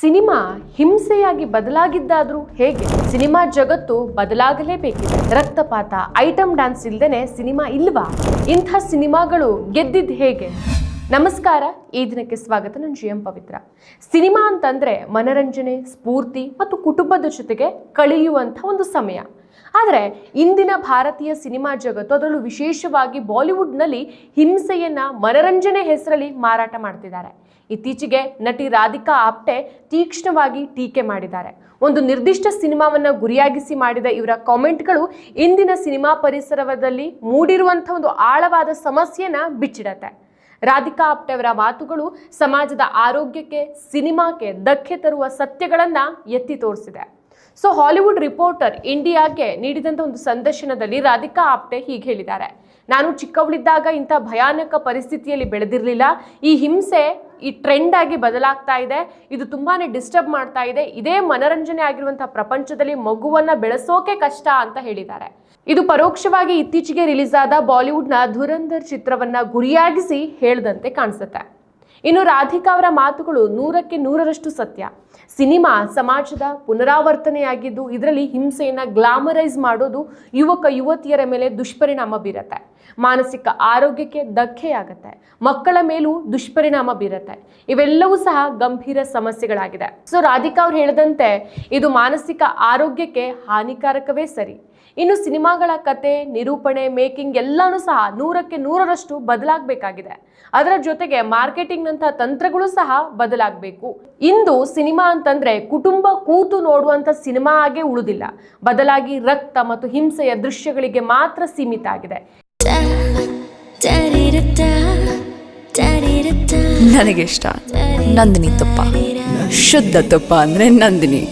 Cinema ಹಿಂಸೆಯಾಗಿ ಬದಲಾಗಿದ್ದಾದ್ರೂ ಹೇಗೆ? Cinema ಜಗತ್ತು ಬದಲಾಗಲೇಬೇಕಿದೆ. ರಕ್ತಪಾತ ಐಟಮ್ ಡ್ಯಾನ್ಸ್ ಇಲ್ದೇನೆ ಸಿನಿಮಾ ಇಲ್ವಾ? ಇಂಥ ಸಿನಿಮಾಗಳು ಗೆದ್ದಿದ್ದು ಹೇಗೆ? ನಮಸ್ಕಾರ, ಈ ದಿನಕ್ಕೆ ಸ್ವಾಗತ. ನನ್ನ ಜಿ ಎಂ ಪವಿತ್ರ. ಸಿನಿಮಾ ಅಂತಂದ್ರೆ ಮನರಂಜನೆ, ಸ್ಫೂರ್ತಿ ಮತ್ತು ಕುಟುಂಬದ ಜೊತೆಗೆ ಕಳೆಯುವಂಥ ಒಂದು ಸಮಯ. ಆದರೆ ಇಂದಿನ ಭಾರತೀಯ ಸಿನಿಮಾ ಜಗತ್ತು, ಅದರಲ್ಲೂ ವಿಶೇಷವಾಗಿ ಬಾಲಿವುಡ್ನಲ್ಲಿ ಹಿಂಸೆಯನ್ನು ಮನರಂಜನೆ ಹೆಸರಲ್ಲಿ ಮಾರಾಟ ಮಾಡ್ತಿದ್ದಾರೆ. ಇತ್ತೀಚೆಗೆ ನಟಿ ರಾಧಿಕಾ ಆಪ್ಟೆ ತೀಕ್ಷ್ಣವಾಗಿ ಟೀಕೆ ಮಾಡಿದ್ದಾರೆ. ಒಂದು ನಿರ್ದಿಷ್ಟ ಸಿನಿಮಾವನ್ನು ಗುರಿಯಾಗಿಸಿ ಮಾಡಿದ ಇವರ ಕಾಮೆಂಟ್ಗಳು ಇಂದಿನ ಸಿನಿಮಾ ಪರಿಸರದಲ್ಲಿ ಮೂಡಿರುವಂಥ ಒಂದು ಆಳವಾದ ಸಮಸ್ಯೆನ ಬಿಚ್ಚಿಡತ್ತೆ. ರಾಧಿಕಾ ಆಪ್ಟೆ ಅವರ ಮಾತುಗಳು ಸಮಾಜದ ಆರೋಗ್ಯಕ್ಕೆ, ಸಿನಿಮಾಕ್ಕೆ ಧಕ್ಕೆ ತರುವ ಸತ್ಯಗಳನ್ನು ಎತ್ತಿ ತೋರಿಸಿದೆ. ಸೊ ಹಾಲಿವುಡ್ ರಿಪೋರ್ಟರ್ ಇಂಡಿಯಾಗೆ ನೀಡಿದಂಥ ಒಂದು ಸಂದರ್ಶನದಲ್ಲಿ ರಾಧಿಕಾ ಆಪ್ಟೆ ಹೀಗೆ ಹೇಳಿದ್ದಾರೆ. ನಾನು ಚಿಕ್ಕವಳಿದ್ದಾಗ ಇಂಥ ಭಯಾನಕ ಪರಿಸ್ಥಿತಿಯಲ್ಲಿ ಬೆಳೆದಿರಲಿಲ್ಲ. ಈ ಹಿಂಸೆ, ಈ ಟ್ರೆಂಡ್ ಆಗಿ ಬದಲಾಗ್ತಾ ಇದೆ. ಇದು ತುಂಬಾ ಡಿಸ್ಟರ್ಬ್ ಮಾಡ್ತಾ ಇದೆ. ಇದೇ ಮನರಂಜನೆ ಆಗಿರುವಂತಹ ಪ್ರಪಂಚದಲ್ಲಿ ಮಗುವನ್ನ ಬೆಳೆಸೋಕೆ ಕಷ್ಟ ಅಂತ ಹೇಳಿದ್ದಾರೆ. ಇದು ಪರೋಕ್ಷವಾಗಿ ಇತ್ತೀಚೆಗೆ ರಿಲೀಸ್ ಆದ ಬಾಲಿವುಡ್ನ ಧುರಂಧರ್ ಚಿತ್ರವನ್ನ ಗುರಿಯಾಗಿಸಿ ಹೇಳ್ದಂತೆ ಕಾಣಿಸುತ್ತೆ. ಇನ್ನು ರಾಧಿಕಾ ಅವರ ಮಾತುಗಳು ನೂರಕ್ಕೆ ನೂರರಷ್ಟು ಸತ್ಯ. ಸಿನಿಮಾ ಸಮಾಜದ ಪುನರಾವರ್ತನೆಯಾಗಿದ್ದು, ಇದರಲ್ಲಿ ಹಿಂಸೆಯನ್ನು ಗ್ಲಾಮರೈಸ್ ಮಾಡೋದು ಯುವಕ ಯುವತಿಯರ ಮೇಲೆ ದುಷ್ಪರಿಣಾಮ ಬೀರತ್ತೆ. ಮಾನಸಿಕ ಆರೋಗ್ಯಕ್ಕೆ ಧಕ್ಕೆಯಾಗತ್ತೆ. ಮಕ್ಕಳ ಮೇಲೂ ದುಷ್ಪರಿಣಾಮ ಬೀರುತ್ತೆ. ಇವೆಲ್ಲವೂ ಸಹ ಗಂಭೀರ ಸಮಸ್ಯೆಗಳಾಗಿದೆ. ಸೊ, ರಾಧಿಕಾ ಅವ್ರು ಹೇಳಿದಂತೆ ಇದು ಮಾನಸಿಕ ಆರೋಗ್ಯಕ್ಕೆ ಹಾನಿಕಾರಕವೇ ಸರಿ. ಇನ್ನು ಸಿನಿಮಾಗಳ ಕತೆ, ನಿರೂಪಣೆ, ಮೇಕಿಂಗ್ ಎಲ್ಲಾನು ಸಹ ನೂರಕ್ಕೆ ನೂರರಷ್ಟು ಬದಲಾಗಬೇಕಾಗಿದೆ. ಅದರ ಜೊತೆಗೆ ಮಾರ್ಕೆಟಿಂಗ್ನಂತಹ ತಂತ್ರಗಳು ಸಹ ಬದಲಾಗಬೇಕು. ಇಂದು ಸಿನಿಮಾ ಅಂತಂದ್ರೆ ಕುಟುಂಬ ಕೂತು ನೋಡುವಂತ ಸಿನಿಮಾ ಆಗೇ ಉಳಿದಿಲ್ಲ. ಬದಲಾಗಿ ರಕ್ತ ಮತ್ತು ಹಿಂಸೆಯ ದೃಶ್ಯಗಳಿಗೆ ಮಾತ್ರ ಸೀಮಿತ ಆಗಿದೆ. ನನಗಿಷ್ಟ ನಂದಿನಿ ತುಪ್ಪ. ಶುದ್ಧ ತುಪ್ಪ ಅಂದ್ರೆ ನಂದಿನಿ.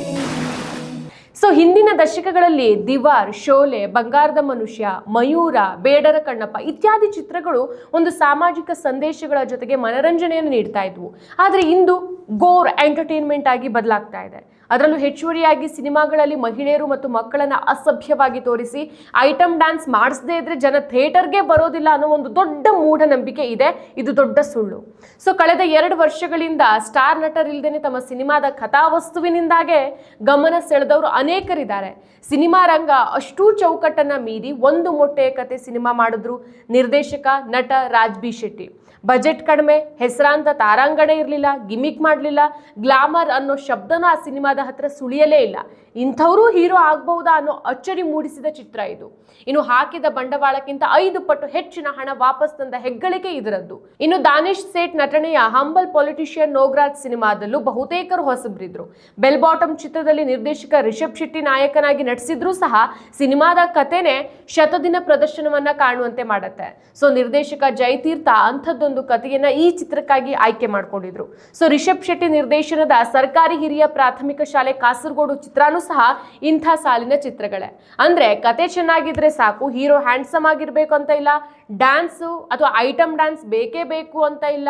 ಸೊ ಹಿಂದಿನ ದಶಕಗಳಲ್ಲಿ ದಿವಾರ್ ಶೋಲೆ ಬಂಗಾರದ ಮನುಷ್ಯ ಮಯೂರ ಬೇಡರ ಕಣ್ಣಪ್ಪ ಇತ್ಯಾದಿ ಚಿತ್ರಗಳು ಒಂದು ಸಾಮಾಜಿಕ ಸಂದೇಶಗಳ ಜೊತೆಗೆ ಮನರಂಜನೆಯನ್ನು ನೀಡ್ತಾ ಇದ್ವು. ಆದರೆ ಇಂದು ಗೋರ್ ಎಂಟರ್ಟೈನ್ಮೆಂಟ್ ಆಗಿ ಬದಲಾಗ್ತಾ ಇದೆ. ಅದರಲ್ಲೂ ಹೆಚ್ಚುವರಿಯಾಗಿ ಸಿನಿಮಾಗಳಲ್ಲಿ ಮಹಿಳೆಯರು ಮತ್ತು ಮಕ್ಕಳನ್ನ ಅಸಭ್ಯವಾಗಿ ತೋರಿಸಿ ಐಟಮ್ ಡ್ಯಾನ್ಸ್ ಮಾಡಿಸದೇ ಇದ್ರೆ ಜನ ಥಿಯೇಟರ್ಗೆ ಬರೋದಿಲ್ಲ ಅನ್ನೋ ಒಂದು ದೊಡ್ಡ ಮೂಢನಂಬಿಕೆ ಇದೆ. ಇದು ದೊಡ್ಡ ಸುಳ್ಳು. ಸೊ, ಕಳೆದ ಎರಡು ವರ್ಷಗಳಿಂದ ಸ್ಟಾರ್ ನಟರಿಲ್ದೇನೆ ತಮ್ಮ ಸಿನಿಮಾದ ಕಥಾವಸ್ತುವಿನಿಂದಾಗೆ ಗಮನ ಸೆಳೆದವರು ಅನೇಕರಿದ್ದಾರೆ. ಸಿನಿಮಾ ರಂಗ ಅಷ್ಟೂ ಚೌಕಟ್ಟನ್ನ ಮೀರಿ ಒಂದು ಮೊಟ್ಟೆಯ ಕತೆ ಸಿನಿಮಾ ಮಾಡಿದ್ರು ನಿರ್ದೇಶಕ, ನಟ ರಾಜ್ ಬಿ ಶೆಟ್ಟಿ. ಬಜೆಟ್ ಕಡಿಮೆ, ಹೆಸರಾಂತ ತಾರಾಂಗಣ ಇರಲಿಲ್ಲ, ಗಿಮಿಕ್ ಮಾಡಲಿಲ್ಲ, ಗ್ಲಾಮರ್ ಅನ್ನೋ ಶಬ್ದನೂ ಆ ಸಿನಿಮಾದ ಹತ್ರ ಸುಳಿಯಲೇ ಇಲ್ಲ. ಇಂಥವರು ಹೀರೋ ಆಗ್ಬಹುದಾ ಅನ್ನೋ ಅಚ್ಚರಿ ಮೂಡಿಸಿದ ಚಿತ್ರ ಇದು. ಇನ್ನು ಹಾಕಿದ ಬಂಡವಾಳಕ್ಕಿಂತ ಐದು ಪಟ್ಟು ಹೆಚ್ಚಿನ ಹಣ ವಾಪಸ್ ತಂದ ಹೆಗ್ಗಳಿಕೆ ಇದರದ್ದು. ಇನ್ನು ದಾನಿಶ್ ಸೇಠ್ ನಟನೆಯ ಹಂಬಲ್ ಪೊಲಿಟಿಷಿಯನ್ ನೋಗ್ರಾಜ್ ಸಿನಿಮಾದಲ್ಲೂ ಬಹುತೇಕರು ಹೊಸಬ್ರಿದ್ರು. ಬೆಲ್ ಬಾಟಮ್ ಚಿತ್ರದಲ್ಲಿ ನಿರ್ದೇಶಕ ರಿಷಬ್ ಶೆಟ್ಟಿ ನಾಯಕನಾಗಿ ನಟಿಸಿದ್ರೂ ಸಹ ಸಿನಿಮಾದ ಕತೆನೇ ಶತದಿನ ಪ್ರದರ್ಶನವನ್ನ ಕಾಣುವಂತೆ ಮಾಡುತ್ತೆ. ಸೊ ನಿರ್ದೇಶಕ ಜಯತೀರ್ಥ ಅಂಥದ್ದೊಂದು ಕಥೆಯನ್ನ ಈ ಚಿತ್ರಕ್ಕಾಗಿ ಆಯ್ಕೆ ಮಾಡ್ಕೊಂಡಿದ್ರು. ಸೊ ರಿಷಬ್ ಶೆಟ್ಟಿ ನಿರ್ದೇಶನದ ಸರ್ಕಾರಿ ಹಿರಿಯ ಪ್ರಾಥಮಿಕ ಶಾಲೆ ಕಾಸರಗೋಡು ಚಿತ್ರನೂ ಸಹ ಇಂಥ ಸಾಲಿನ ಚಿತ್ರಗಳೇ. ಅಂದ್ರೆ ಕತೆ ಚೆನ್ನಾಗಿದ್ರೆ ಸಾಕು, ಹೀರೋ ಹ್ಯಾಂಡ್ಸಮ್ ಆಗಿರ್ಬೇಕು ಅಂತ ಇಲ್ಲ, ಡ್ಯಾನ್ಸು ಅಥವಾ ಐಟಮ್ ಡ್ಯಾನ್ಸ್ ಬೇಕೇ ಬೇಕು ಅಂತ ಇಲ್ಲ,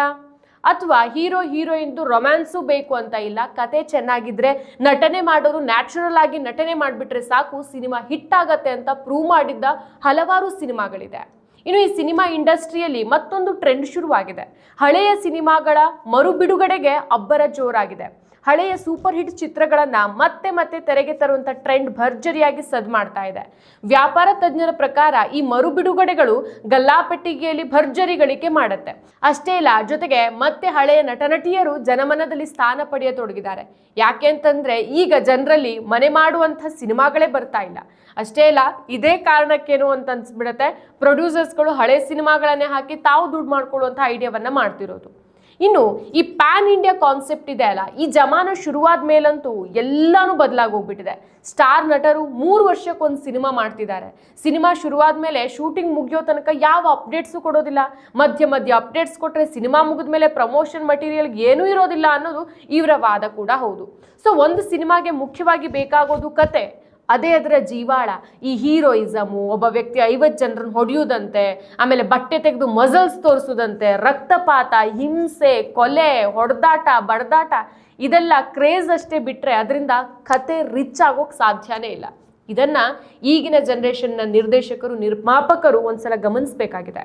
ಅಥವಾ ಹೀರೋ, ಹೀರೋಯಿನ್ದು ರೊಮ್ಯಾನ್ಸು ಬೇಕು ಅಂತ ಇಲ್ಲ, ಕತೆ ಚೆನ್ನಾಗಿದ್ರೆ ನಟನೆ ಮಾಡೋರು ನ್ಯಾಚುರಲ್ ಆಗಿ ನಟನೆ ಮಾಡಿಬಿಟ್ರೆ ಸಾಕು, ಸಿನಿಮಾ ಹಿಟ್ ಆಗತ್ತೆ ಅಂತ ಪ್ರೂವ್ ಮಾಡಿದ್ದ ಹಲವಾರು ಸಿನಿಮಾಗಳಿದೆ. ಇನ್ನು ಈ ಸಿನಿಮಾ ಇಂಡಸ್ಟ್ರಿಯಲ್ಲಿ ಮತ್ತೊಂದು ಟ್ರೆಂಡ್ ಶುರುವಾಗಿದೆ. ಹಳೆಯ ಸಿನಿಮಾಗಳ ಮರು ಬಿಡುಗಡೆಗೆ ಅಬ್ಬರ ಜೋರಾಗಿದೆ. ಹಳೆಯ ಸೂಪರ್ ಹಿಟ್ ಚಿತ್ರಗಳನ್ನ ಮತ್ತೆ ಮತ್ತೆ ತೆರೆಗೆ ತರುವಂತ ಟ್ರೆಂಡ್ ಭರ್ಜರಿಯಾಗಿ ಸದ್ ಮಾಡ್ತಾ ಇದೆ. ವ್ಯಾಪಾರ ತಜ್ಞರ ಪ್ರಕಾರ ಈ ಮರು ಬಿಡುಗಡೆಗಳು ಗಲ್ಲಾಪೆಟ್ಟಿಗೆಯಲ್ಲಿ ಭರ್ಜರಿ ಗಳಿಕೆ ಮಾಡುತ್ತೆ. ಅಷ್ಟೇ ಇಲ್ಲ, ಜೊತೆಗೆ ಮತ್ತೆ ಹಳೆಯ ನಟನಟಿಯರು ಜನಮನದಲ್ಲಿ ಸ್ಥಾನ ಪಡೆಯತೊಡಗಿದ್ದಾರೆ ಯಾಕೆ ಅಂತಂದ್ರೆ ಈಗ ಜನರಲ್ಲಿ ಮನೆ ಮಾಡುವಂಥ ಸಿನಿಮಾಗಳೇ ಬರ್ತಾ ಇಲ್ಲ. ಅಷ್ಟೇ ಇಲ್ಲ, ಇದೇ ಕಾರಣಕ್ಕೇನು ಅಂತ ಅನ್ಸ್ಬಿಡತ್ತೆ. ಪ್ರೊಡ್ಯೂಸರ್ಸ್ಗಳು ಹಳೆ ಸಿನಿಮಾಗಳನ್ನೇ ಹಾಕಿ ತಾವು ದುಡ್ಡು ಮಾಡ್ಕೊಳ್ಳುವಂಥ ಐಡಿಯಾವನ್ನ ಮಾಡ್ತಿರೋದು. ಇನ್ನು ಈ ಪ್ಯಾನ್ ಇಂಡಿಯಾ ಕಾನ್ಸೆಪ್ಟ್ ಇದೆ ಅಲ್ಲ, ಈ ಜಮಾನ ಶುರುವಾದ ಮೇಲಂತೂ ಎಲ್ಲಾನು ಬದಲಾಗಿ ಹೋಗ್ಬಿಟ್ಟಿದೆ ಸ್ಟಾರ್ ನಟರು ಮೂರು ವರ್ಷಕ್ಕೊಂದು ಸಿನಿಮಾ ಮಾಡ್ತಿದ್ದಾರೆ. ಸಿನಿಮಾ ಶುರುವಾದ ಮೇಲೆ ಶೂಟಿಂಗ್ ಮುಗಿಯೋ ತನಕ ಯಾವ ಅಪ್ಡೇಟ್ಸು ಕೊಡೋದಿಲ್ಲ. ಮಧ್ಯ ಮಧ್ಯ ಅಪ್ಡೇಟ್ಸ್ ಕೊಟ್ಟರೆ ಸಿನಿಮಾ ಮುಗಿದ ಮೇಲೆ ಪ್ರಮೋಷನ್ ಮಟೀರಿಯಲ್ ಏನೂ ಇರೋದಿಲ್ಲ ಅನ್ನೋದು ಇವರ ವಾದ ಕೂಡ ಹೌದು. ಸೊ ಒಂದು ಸಿನಿಮಾಗೆ ಮುಖ್ಯವಾಗಿ ಬೇಕಾಗೋದು ಕತೆ. ಅದೇ ಅದರ ಜೀವಾಳ, ಈ ಹೀರೋಯಿಸಮು ಒಬ್ಬ ವ್ಯಕ್ತಿ ಐವತ್ತು ಜನರನ್ನು ಹೊಡೆಯುವುದಂತೆ ಆಮೇಲೆ ಬಟ್ಟೆ ತೆಗೆದು ಮಸಲ್ಸ್ ತೋರಿಸೋದಂತೆ, ರಕ್ತಪಾತ, ಹಿಂಸೆ, ಕೊಲೆ, ಹೊಡೆದಾಟ, ಬಡದಾಟ, ಇದೆಲ್ಲ ಕ್ರೇಜ್ ಅಷ್ಟೇ ಬಿಟ್ಟರೆ ಅದರಿಂದ ಕತೆ ರಿಚ್ ಆಗೋಕೆ ಸಾಧ್ಯನೇ ಇಲ್ಲ. ಇದನ್ನು ಈಗಿನ ಜನರೇಷನ್ನ ನಿರ್ದೇಶಕರು, ನಿರ್ಮಾಪಕರು ಒಂದ್ಸಲ ಗಮನಿಸಬೇಕಾಗಿದೆ.